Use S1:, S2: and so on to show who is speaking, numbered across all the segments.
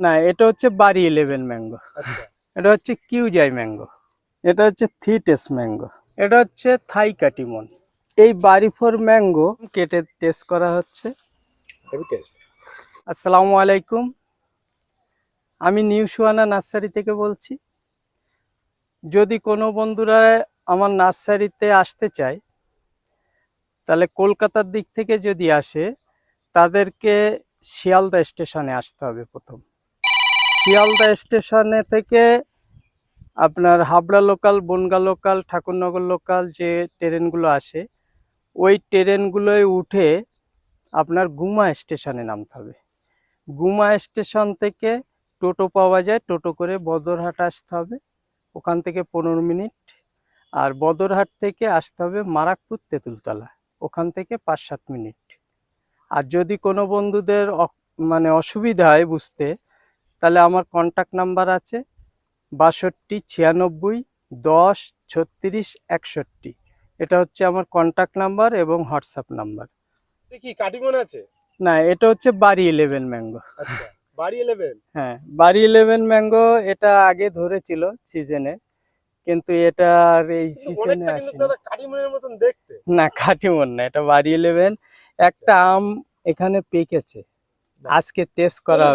S1: না এটা হচ্ছে বাড়ি ইলেভেন ম্যাঙ্গো
S2: আচ্ছা।
S1: এটা হচ্ছে কিউজাই ম্যাঙ্গো এটা হচ্ছে থিটেস ম্যাঙ্গো এটা হচ্ছে থাই কাটিমন। এই বাড়ি ফোর ম্যাঙ্গো কেটে টেস্ট করা হচ্ছে।
S2: টেস্ট
S1: আসসালামু আলাইকুম। আমি নিউ সুয়ানা নার্সারি থেকে বলছি। যদি কোনো বন্ধুরা আমার নার্সারিতে আসতে চায় তাহলে কলকাতার দিক থেকে যদি আসে তাদেরকে শিয়ালদা স্টেশনে আসতে হবে প্রথম। শিয়ালদা স্টেশনে থেকে আপনার Habra local Bongaon local Thakurnagar local যে ট্রেনগুলো আসে, ওই ট্রেনগুলোয় উঠে আপনার গুমা স্টেশনে নামতে হবে। গুমা স্টেশন থেকে টোটো পাওয়া যায়, টোটো করে বদরহাট আসতে হবে, ওখান থেকে পনেরো মিনিট। আর বদরহাট থেকে আসতে হবে মারাকপুর তেঁতুলতলা, ওখান থেকে পাঁচ সাত মিনিট। আর যদি কোনো বন্ধুদের মানে অসুবিধা হয় বুঝতে তাহলে আমার কন্ট্যাক্ট নাম্বার আছে বাষট্টি ছিয়ানব্বই দশ ছত্রিশ একষট্টি। এটা হচ্ছে আমার কন্ট্যাক্ট নাম্বার এবং হোয়াটসঅ্যাপ নাম্বার
S2: কি কাটিমন আছে?
S1: না এটা হচ্ছে বাড়ি ইলেভেন ম্যাঙ্গো
S2: আচ্ছা বাড়ি ইলেভেন
S1: হ্যাঁ বাড়ি ইলেভেন ম্যাঙ্গো এটা আগে ধরেছিল সিজনে কিন্তু এটা আর এই সিজনে আসেনি।
S2: কাটিমনের মতন দেখতে।
S1: না খাটিমন না এটা বাড়ি ইলেভেন একটা আম এখানে পেকেছে। আজকে টেস্ট করা।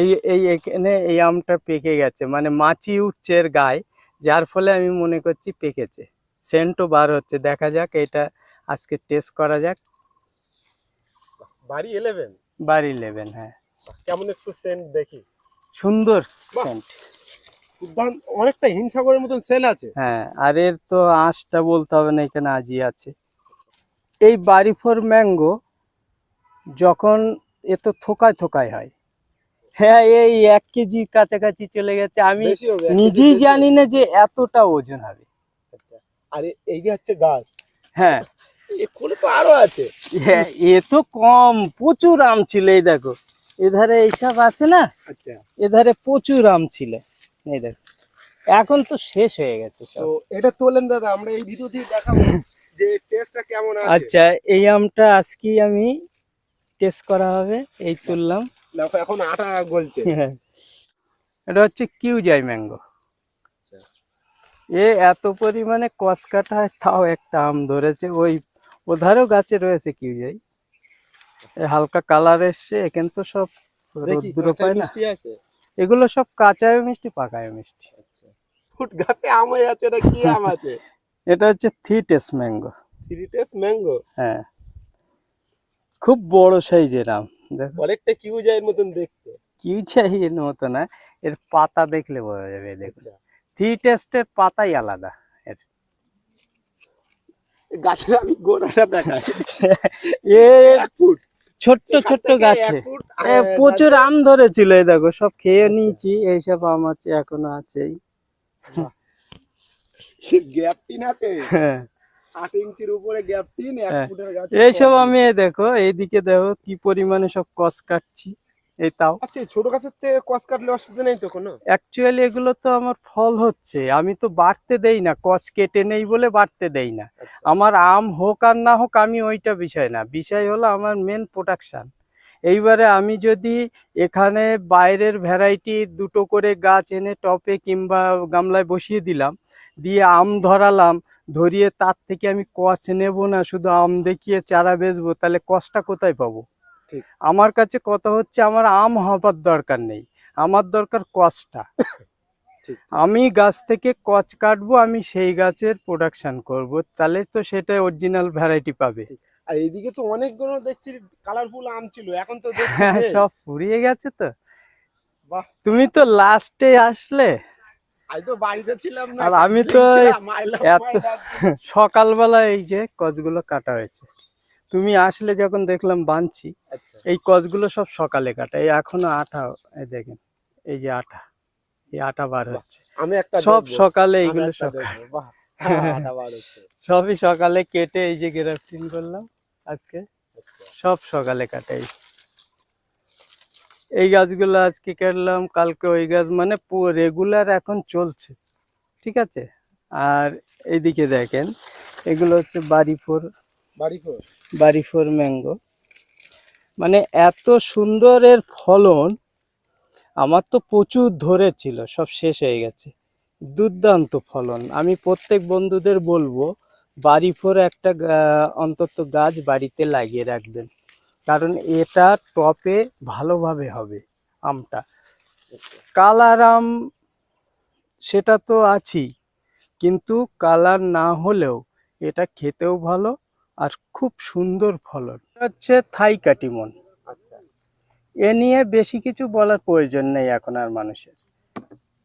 S1: এই এই এখানে এই আমটা পেকে গেছে। মানে মাছি উঠছে এর গায়ে যার ফলে আমি মনে করছি পেকেছে। সেন্টও বার হচ্ছে। দেখা যাক এটা আজকে টেস্ট করা যাক।
S2: বাড়ি ইলেভেন
S1: বাড়ি ইলেভেন হ্যাঁ।
S2: কেমন একটু সেন্ট দেখি।
S1: সুন্দর সেন্ট
S2: অনেকটা হিমসাগরের মতন সেল আছে।
S1: হ্যাঁ আর এর তো আঁশটা বলতে হবে না এখানে আজই আছে। এই বাড়ি ফোর ম্যাঙ্গো যখন এ তো থোকায় থোকায় হয়। হ্যাঁ এই এক কেজি কাছাকাছি চলে গেছে। আমি নিজেই জানি না যে এতটা ওজন হবে।
S2: আচ্ছা আর এই যে হচ্ছে গাছ।
S1: হ্যাঁ।
S2: তো আরও আছে।
S1: হ্যাঁ, এ তো কম প্রচুর আম ছিল এই দেখো। এধারে এইসব আছে না?
S2: আচ্ছা।
S1: এধারে প্রচুর আম ছিল। এই দেখো। এখন তো শেষ হয়ে গেছে
S2: তো এটা তোলেন দাদা আমরা এই ভিডিও দিয়ে দেখাবো যে টেস্টটা কেমন আছে।
S1: আচ্ছা এই আমটা আজকেই আমি টেস্ট করা হবে এই তুললাম।
S2: দেখো এখন আটা গলছে।
S1: এটা হচ্ছে কিউজাই ম্যাঙ্গো।
S2: আচ্ছা।
S1: এ এত পরিমাণে কস কাটা তাও একটা আম ধরেছে। ওই ওধারও গাছে রয়েছে কিউজাই। হালকা কালার এসছে এখানে তো সব
S2: দেখি
S1: পায় না। এগুলো সব কাঁচায় মিষ্টি পাকায় মিষ্টি।
S2: আচ্ছা। ফুট গাছে আম আছে এটা কি আম আছে?
S1: এটা হচ্ছে থিটেস ম্যাঙ্গো।
S2: Three taste mango?
S1: হ্যাঁ। খুব বড় সাইজের আম দেখো।
S2: অনেকটা কিউজাইয়ের মতন দেখতে।
S1: কিউজাই এর মতো না এর পাতা দেখলে বোঝা যাবে দেখো থ্রি টেস্টের পাতাই আলাদা এর।
S2: গাছের আমি গোড়াটা দেখাই।
S1: এ
S2: এক ফুট।
S1: ছোট্ট ছোট্ট গাছে। প্রচুর আম ধরেছিল এই দেখো সব খেয়ে নিয়েছি এইসব আম আছে এখনও আছেই।
S2: গ্যাপ টিন আছে।
S1: হ্যাঁ। হ্যাঁ। এইসব আমি দেখো এইদিকে দেখো কি পরিমাণে সব কস কাটছি এই তাও।
S2: আচ্ছা ছোট গাছের থেকে কস কাটলে অসুবিধা নেই তো কোনো?
S1: অ্যাকচুয়ালি এগুলো তো আমার ফল হচ্ছে আমি তো বাড়তে দেই না কচ কেটে নেই বলে বাড়তে দেই না।
S2: আচ্ছা।
S1: আমার আম হোক আর না হোক আমি ওইটা বিষয় না বিষয় হলো আমার মেন প্রোডাকশান এইবারে আমি যদি এখানে বাইরের ভ্যারাইটি দুটো করে গাছ এনে টপে কিংবা গামলায় বসিয়ে দিলাম দিয়ে আম ধরালাম ধরিয়ে তার থেকে আমি কচ নেব না শুধু আম দেখিয়ে চারা বেচবো তাহলে কচটা কোথায় পাবো? আমার কাছে কথা হচ্ছে আমার আম হবার দরকার নেই আমার দরকার কচটা। আমি গাছ থেকে কচ কাটবো আমি সেই গাছের প্রোডাকশন করব তাহলে তো সেটা অরিজিনাল ভ্যারাইটি পাবে।
S2: আর এইদিকে তো অনেকগুলো দেখছি কালারফুল আম ছিল এখন তো
S1: সব ফুরিয়ে গেছে তো।
S2: বাহ।
S1: তুমি তো লাস্টে আসলে।
S2: আমি তো
S1: সকালবেলা এই যে কচগুলো কাটা হয়েছে। তুমি আসলে যখন দেখলাম বানছি
S2: আচ্ছা।
S1: এই কচগুলো সব সকালে কাটা এই এখনও আঠা এই দেখেন এই যে আটা এই আটা বার হচ্ছে।
S2: আমি একটা
S1: সব সকালে এইগুলো
S2: বাহ হ্যাঁ, হচ্ছে।
S1: সবই সকালে কেটে এই যে গ্রাফটিং করলাম আজকে
S2: আচ্ছা,
S1: সব সকালে কাটাই এই গাছগুলো আজকে কাটলাম কালকে ওই গাছ মানে রেগুলার এখন চলছে ঠিক আছে? আর এইদিকে দেখেন এগুলো হচ্ছে বাড়ি ফোর
S2: বাড়ি ফোর
S1: বাড়ি ফোর ম্যাঙ্গো। মানে এত সুন্দর এর ফলন আমার তো প্রচুর ধরেছিল সব শেষ হয়ে গেছে। দুর্দান্ত ফলন। আমি প্রত্যেক বন্ধুদের বলব বাড়ি ফোর একটা অন্তত গাছ বাড়িতে লাগিয়ে রাখবেন। কারণ এটা টপে ভালোভাবে হবে আমটা। কালার আম সেটা তো আছেই কিন্তু কালার না হলেও এটা খেতেও ভালো আর খুব সুন্দর ফলন। এটা হচ্ছে থাই কাটিমন।
S2: আচ্ছা।
S1: এ নিয়ে বেশি কিছু বলার প্রয়োজন নেই এখন আর মানুষের।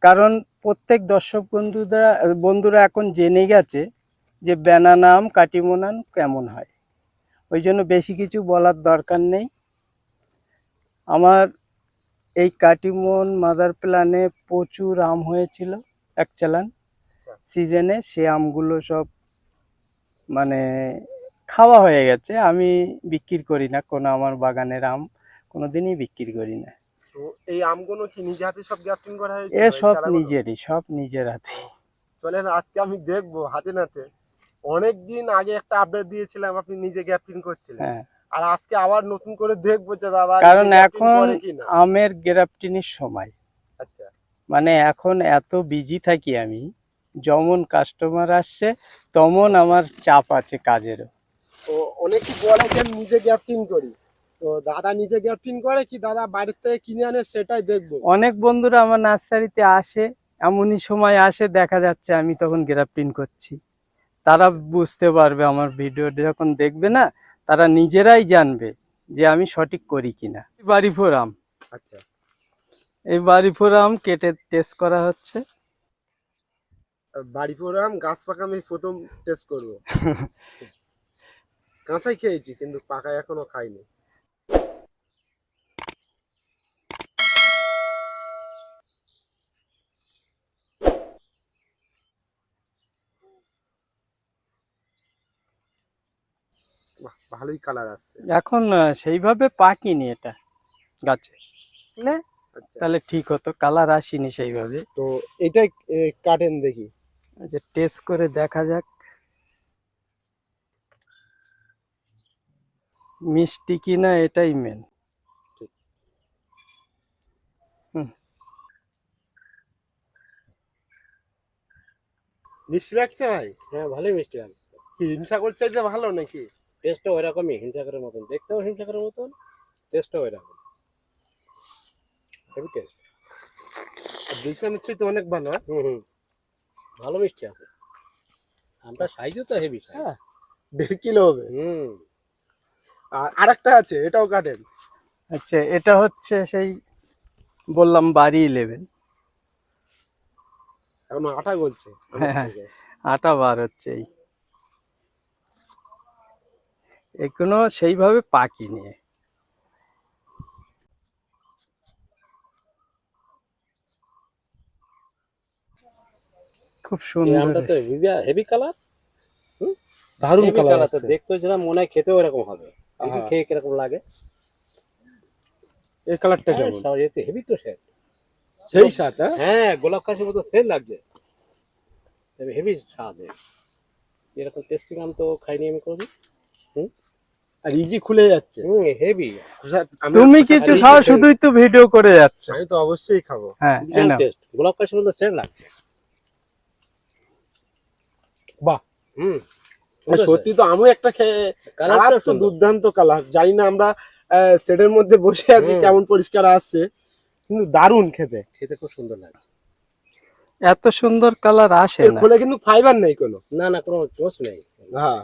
S1: কারণ প্রত্যেক দর্শক বন্ধুরা বন্ধুরা এখন জেনে গেছে যে ব্যানানা আম কাটিমন কেমন হয়। ওই জন্য বেশি কিছু বলার দরকার নেই। আমার এই কাটিমন মাদার প্ল্যানে প্রচুর আম হয়েছিল এক চালান।
S2: আচ্ছা।
S1: সিজনে সে আমগুলো সব মানে খাওয়া হয়ে গেছে। আমি বিক্রি করি না। কোনো আমার বাগানের আম কোনোদিনই বিক্রি করি না।
S2: তো এই আমগুলো কি নিজে হাতে সব গ্রাফটিং করা হয়েছে?
S1: এ সব নিজেরই সব নিজের হাতে।
S2: চলেন আজকে আমি দেখব হাতে নাতে। অনেক দিন আগে একটা আপডেট দিয়েছিলাম আপনি নিজে গ্রাফটিং করছিলেন।
S1: হ্যাঁ।
S2: আর আজকে আবার নতুন করে দেখব যে দাদা
S1: কারণ এখন আমের গ্রাফটিনের সময়।
S2: আচ্ছা।
S1: মানে এখন এত বিজি থাকি আমি যেমন কাস্টমার আসছে তেমন আমার চাপ আছে কাজেরও।
S2: তো অনেকে বলে যে নিজে গ্রাফটিং করি। তো দাদা নিজে গ্রাফটিং করে কি দাদা বাইরের থেকে কিনে আনে সেটাই দেখব।
S1: অনেক বন্ধুরা আমার নার্সারিতে আসে এমনই সময় আসে দেখা যাচ্ছে আমি তখন গ্রাফটিং করছি। তারা বুঝতে পারবে আমার ভিডিও যখন দেখবে না তারা নিজেরাই জানবে যে আমি সঠিক করি কিনা। বাড়ি ফোরাম।
S2: আচ্ছা।
S1: এই বাড়ি ফোরাম কেটে টেস্ট করা হচ্ছে।
S2: বাড়ি আম গাছ পাকা আমি প্রথম টেস্ট করব। কাঁচাই খেয়েছি কিন্তু পাকা এখনও খাইনি বাহ, ভালোই কালার আসছে।
S1: এখন সেইভাবে পাকিনি এটা গাছে।
S2: আচ্ছা।
S1: তাহলে ঠিক হতো কালার আসেনি সেইভাবে।
S2: তো এটাই কাটেন দেখি।
S1: আচ্ছা টেস্ট করে দেখা যাক। মিষ্টি কিনা এটাই মেন
S2: মিষ্টি লাগছে ভাই?
S3: হ্যাঁ ভালোই মিষ্টি লাগছে।
S2: কি হিমসাগর চাইতে ভালো নাকি?
S3: টেস্টটা ওইরকমই হিমসাগরের মতন। দেখতেও হিমসাগরের মতন টেস্টটাও ওইরকম। হেভি টেস্ট
S2: দুইশো মিষ্টি তো অনেক ভালো হ্যাঁ?
S3: হুম হুম। ভালো মিষ্টি আছে। আমটা সাইজও তো হেভি
S2: হ্যাঁ দেড় কিলো হবে।
S3: হুম।
S2: আর আরেকটা আছে এটাও কাটেন
S1: আচ্ছা এটা হচ্ছে সেই বললাম বাড়ি ইলেভেন
S2: এখন আটা গলছে।
S1: হ্যাঁ। আটা বার হচ্ছে এই। এগুলো সেইভাবে পাকি নিয়ে খুব সুন্দর
S3: তো হেভি কালার
S2: দারুণ কালার আছে।
S3: দেখতেও যেটা মনে হয় খেতেও এরকম হবে। খেয়ে কীরকম লাগে।
S2: এই কালারটা কেমন
S3: হেভি তো সে
S2: সেই সাথ হ্যাঁ?
S3: হ্যাঁ গোলাপ কাশির মতো সেল লাগছে। হেভি স্বাদ এরকম টেস্টি আম তো খাইনি আমি কোনোদিন।
S2: আর ইজি খুলে যাচ্ছে।
S3: হুম হেভি
S1: তুমি কিছু খাও শুধুই তো ভিডিও করে যাচ্ছ।
S2: আমি তো অবশ্যই খাব।
S1: হ্যাঁ
S3: গোলাপ সেল লাগছে।
S2: বাহ।
S3: হুম
S2: সত্যি তো আমি একটা কালার তো দুর্দান্ত কালার জানি না আমরা সেটের মধ্যে বসে আছি কেমন পরিষ্কার আসছে। কিন্তু দারুণ খেতে।
S3: খেতে খুব সুন্দর লাগে
S1: এত সুন্দর কালার আসে না।
S2: খোলে কিন্তু ফাইবার নেই কোনো।
S3: না না কোনো নেই।
S2: হ্যাঁ।